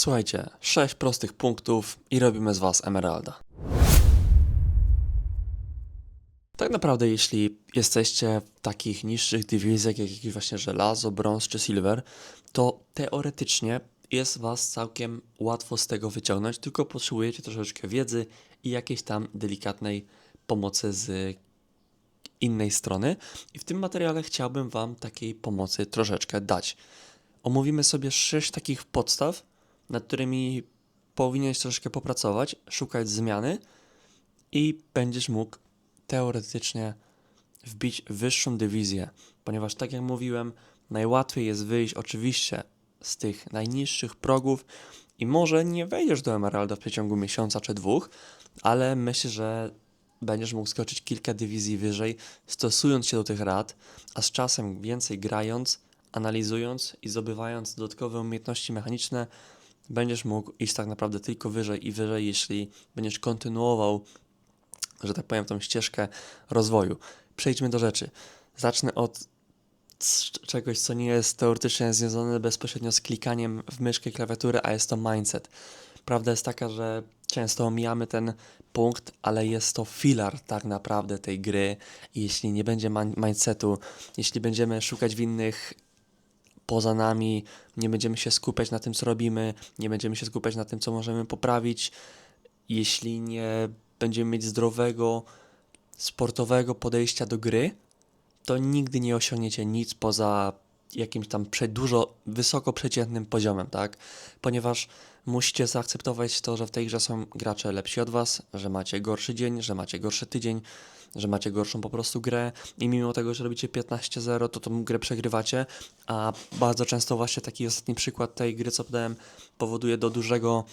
Słuchajcie, 6 prostych punktów i robimy z Was Emeralda. Tak naprawdę, jeśli jesteście w takich niższych dywizjach, jak jakieś właśnie żelazo, brąz czy silver, to teoretycznie jest Was całkiem łatwo z tego wyciągnąć, tylko potrzebujecie troszeczkę wiedzy i jakiejś tam delikatnej pomocy z innej strony. I w tym materiale chciałbym Wam takiej pomocy troszeczkę dać. Omówimy sobie sześć takich podstaw, nad którymi powinieneś troszeczkę popracować, szukać zmiany i będziesz mógł teoretycznie wbić wyższą dywizję, ponieważ tak jak mówiłem, najłatwiej jest wyjść oczywiście z tych najniższych progów i może nie wejdziesz do Emeralda w przeciągu miesiąca czy dwóch, ale myślę, że będziesz mógł skoczyć kilka dywizji wyżej, stosując się do tych rad, a z czasem więcej grając, analizując i zdobywając dodatkowe umiejętności mechaniczne, będziesz mógł iść tak naprawdę tylko wyżej i wyżej, jeśli będziesz kontynuował, że tak powiem, tą ścieżkę rozwoju. Przejdźmy do rzeczy. Zacznę od czegoś, co nie jest teoretycznie związane bezpośrednio z klikaniem w myszkę i klawiaturę, a jest to mindset. Prawda jest taka, że często omijamy ten punkt, ale jest to filar tak naprawdę tej gry. I jeśli nie będzie mindsetu, jeśli będziemy szukać winnych poza nami, nie będziemy się skupiać na tym, co robimy, nie będziemy się skupiać na tym, co możemy poprawić, jeśli nie będziemy mieć zdrowego, sportowego podejścia do gry, to nigdy nie osiągniecie nic poza jakimś tam dużo wysoko przeciętnym poziomem, tak? Ponieważ musicie zaakceptować to, że w tej grze są gracze lepsi od was, że macie gorszy dzień, że macie gorszy tydzień, że macie gorszą po prostu grę i mimo tego, że robicie 15-0, to tą grę przegrywacie, a bardzo często właśnie taki ostatni przykład tej gry, co podałem, powoduje do dużego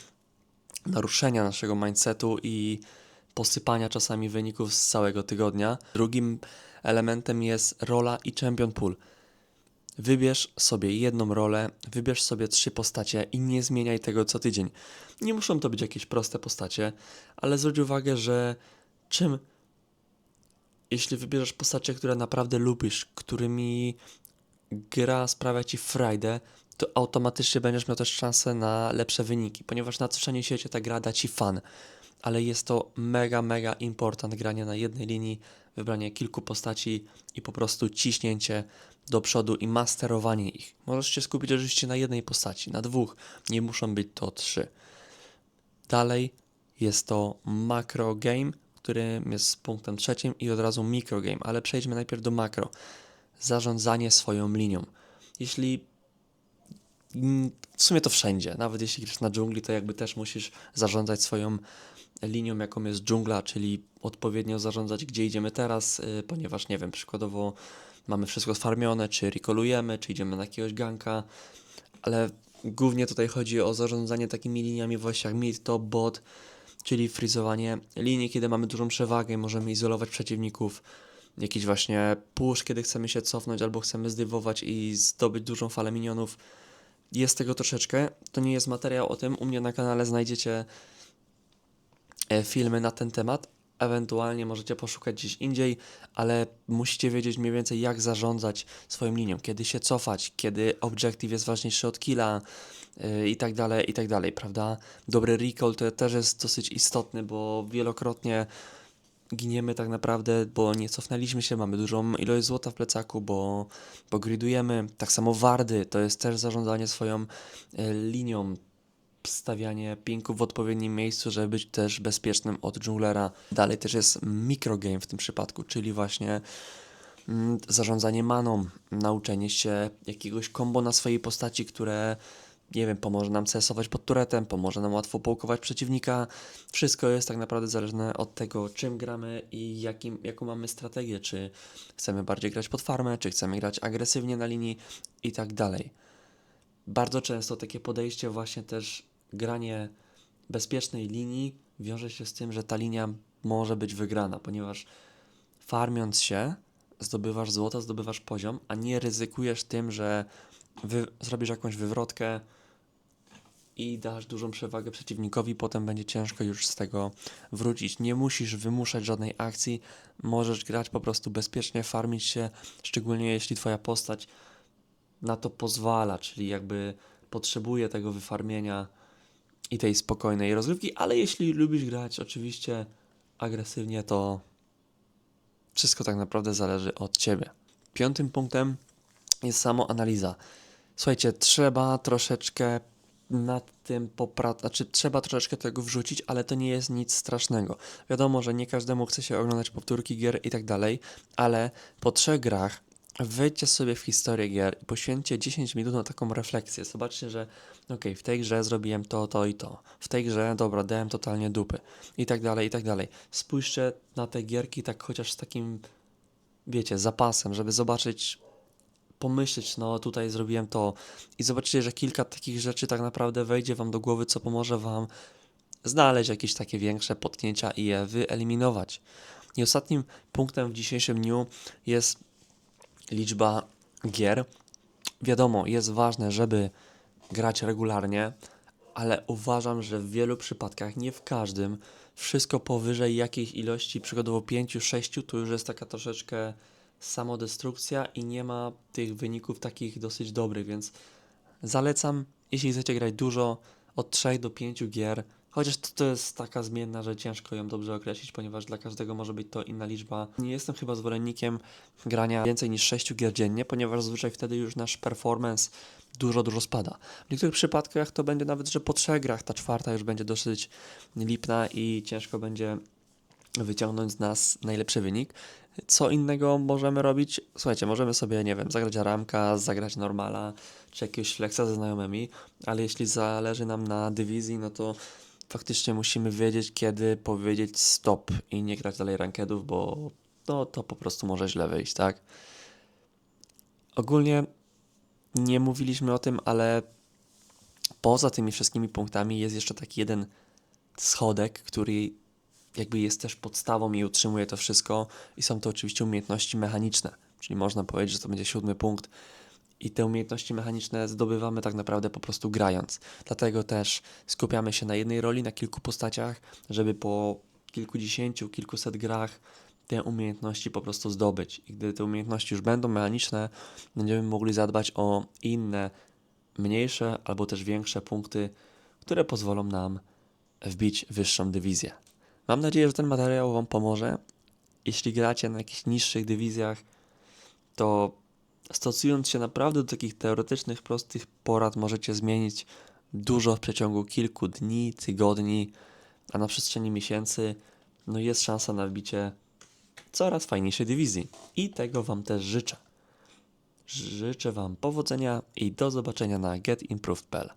naruszenia naszego mindsetu i posypania czasami wyników z całego tygodnia. Drugim elementem jest rola i champion pool. Wybierz sobie jedną rolę, wybierz sobie trzy postacie i nie zmieniaj tego co tydzień. Nie muszą to być jakieś proste postacie, ale zwróć uwagę, że czym jeśli wybierzesz postacie, które naprawdę lubisz, którymi gra sprawia ci frajdę, to automatycznie będziesz miał też szansę na lepsze wyniki, ponieważ na trzeciej świecie ta gra da ci fan. Ale jest to mega, mega important granie na jednej linii, wybranie kilku postaci i po prostu ciśnięcie do przodu i masterowanie ich. Możesz się skupić oczywiście na jednej postaci, na dwóch, nie muszą być to trzy. Dalej jest to macro game, którym jest punktem trzecim i od razu micro game, ale przejdźmy najpierw do makro. Zarządzanie swoją linią. Jeśli w sumie to wszędzie, nawet jeśli grasz na dżungli, to jakby też musisz zarządzać swoją linią, jaką jest dżungla, czyli odpowiednio zarządzać, gdzie idziemy teraz, y, ponieważ nie wiem, przykładowo mamy wszystko sfarmione, czy rekolujemy, czy idziemy na jakiegoś ganka, ale głównie tutaj chodzi o zarządzanie takimi liniami właśnie jak mid, top, bot, czyli frizowanie linii, kiedy mamy dużą przewagę, możemy izolować przeciwników, jakiś właśnie push, kiedy chcemy się cofnąć albo chcemy zdywować i zdobyć dużą falę minionów. Jest tego troszeczkę, to nie jest materiał o tym, u mnie na kanale znajdziecie e, filmy na ten temat, ewentualnie możecie poszukać gdzieś indziej, ale musicie wiedzieć mniej więcej jak zarządzać swoją linią, kiedy się cofać, kiedy objective jest ważniejszy od killa yy, i tak dalej, i tak dalej, prawda? Dobry recall to też jest dosyć istotny, bo wielokrotnie giniemy tak naprawdę, bo nie cofnęliśmy się, mamy dużą ilość złota w plecaku, bo, bo gridujemy. Tak samo wardy, to jest też zarządzanie swoją e, linią, stawianie pinków w odpowiednim miejscu, żeby być też bezpiecznym od dżunglera. Dalej też jest microgame w tym przypadku, czyli właśnie mm, zarządzanie maną, nauczenie się jakiegoś kombo na swojej postaci, które nie wiem, pomoże nam CS-ować pod turetem, pomoże nam łatwo połkować przeciwnika. Wszystko jest tak naprawdę zależne od tego, czym gramy i jakim, jaką mamy strategię. Czy chcemy bardziej grać pod farmę, czy chcemy grać agresywnie na linii i tak dalej. Bardzo często takie podejście, właśnie też granie bezpiecznej linii, wiąże się z tym, że ta linia może być wygrana, ponieważ farmiąc się, zdobywasz złoto, zdobywasz poziom, a nie ryzykujesz tym, że zrobisz jakąś wywrotkę i dasz dużą przewagę przeciwnikowi, potem będzie ciężko już z tego wrócić. Nie musisz wymuszać żadnej akcji, możesz grać po prostu bezpiecznie, farmić się, szczególnie jeśli twoja postać na to pozwala, czyli jakby potrzebuje tego wyfarmienia i tej spokojnej rozgrywki, ale jeśli lubisz grać oczywiście agresywnie, to wszystko tak naprawdę zależy od ciebie. Piątym punktem jest samo analiza. Słuchajcie, trzeba troszeczkę nad tym popracować, znaczy trzeba troszeczkę tego wrzucić, ale to nie jest nic strasznego. Wiadomo, że nie każdemu chce się oglądać powtórki gier i tak dalej, ale po trzech grach wejdźcie sobie w historię gier i poświęćcie 10 minut na taką refleksję. Zobaczcie, że okej, w tej grze zrobiłem to, to i to. W tej grze, dobra, dałem totalnie dupy. I tak dalej, i tak dalej. Spójrzcie na te gierki tak chociaż z takim, wiecie, zapasem, żeby zobaczyć, pomyśleć, no tutaj zrobiłem to i zobaczycie, że kilka takich rzeczy tak naprawdę wejdzie wam do głowy, co pomoże wam znaleźć jakieś takie większe potknięcia i je wyeliminować. I ostatnim punktem w dzisiejszym dniu jest liczba gier. Wiadomo, jest ważne, żeby grać regularnie, ale uważam, że w wielu przypadkach, nie w każdym, wszystko powyżej jakiejś ilości, przykładowo 5-6, to już jest taka troszeczkę samodestrukcja i nie ma tych wyników takich dosyć dobrych, więc zalecam, jeśli chcecie grać dużo, od 3 do 5 gier, chociaż to, to jest taka zmienna, że ciężko ją dobrze określić, ponieważ dla każdego może być to inna liczba. Nie jestem chyba zwolennikiem grania więcej niż 6 gier dziennie, ponieważ zazwyczaj wtedy już nasz performance dużo, dużo spada. W niektórych przypadkach to będzie nawet, że po trzech grach ta czwarta już będzie dosyć lipna i ciężko będzie wyciągnąć z nas najlepszy wynik. Co innego możemy robić? Słuchajcie, możemy sobie, nie wiem, zagrać ramka, zagrać normala, czy jakiegoś flexa ze znajomymi, ale jeśli zależy nam na dywizji, no to faktycznie musimy wiedzieć, kiedy powiedzieć stop i nie grać dalej rankedów, bo no, to po prostu może źle wyjść, tak? Ogólnie nie mówiliśmy o tym, ale poza tymi wszystkimi punktami jest jeszcze taki jeden schodek, który jakby jest też podstawą i utrzymuje to wszystko i są to oczywiście umiejętności mechaniczne, czyli można powiedzieć, że to będzie siódmy punkt i te umiejętności mechaniczne zdobywamy tak naprawdę po prostu grając. Dlatego też skupiamy się na jednej roli, na kilku postaciach, żeby po kilkudziesięciu, kilkuset grach te umiejętności po prostu zdobyć. I gdy te umiejętności już będą mechaniczne, będziemy mogli zadbać o inne, mniejsze albo też większe punkty, które pozwolą nam wbić wyższą dywizję. Mam nadzieję, że ten materiał Wam pomoże. Jeśli gracie na jakichś niższych dywizjach, to stosując się naprawdę do takich teoretycznych, prostych porad, możecie zmienić dużo w przeciągu kilku dni, tygodni, a na przestrzeni miesięcy no jest szansa na wbicie coraz fajniejszej dywizji. I tego Wam też życzę. Życzę Wam powodzenia i do zobaczenia na getimproved.pl.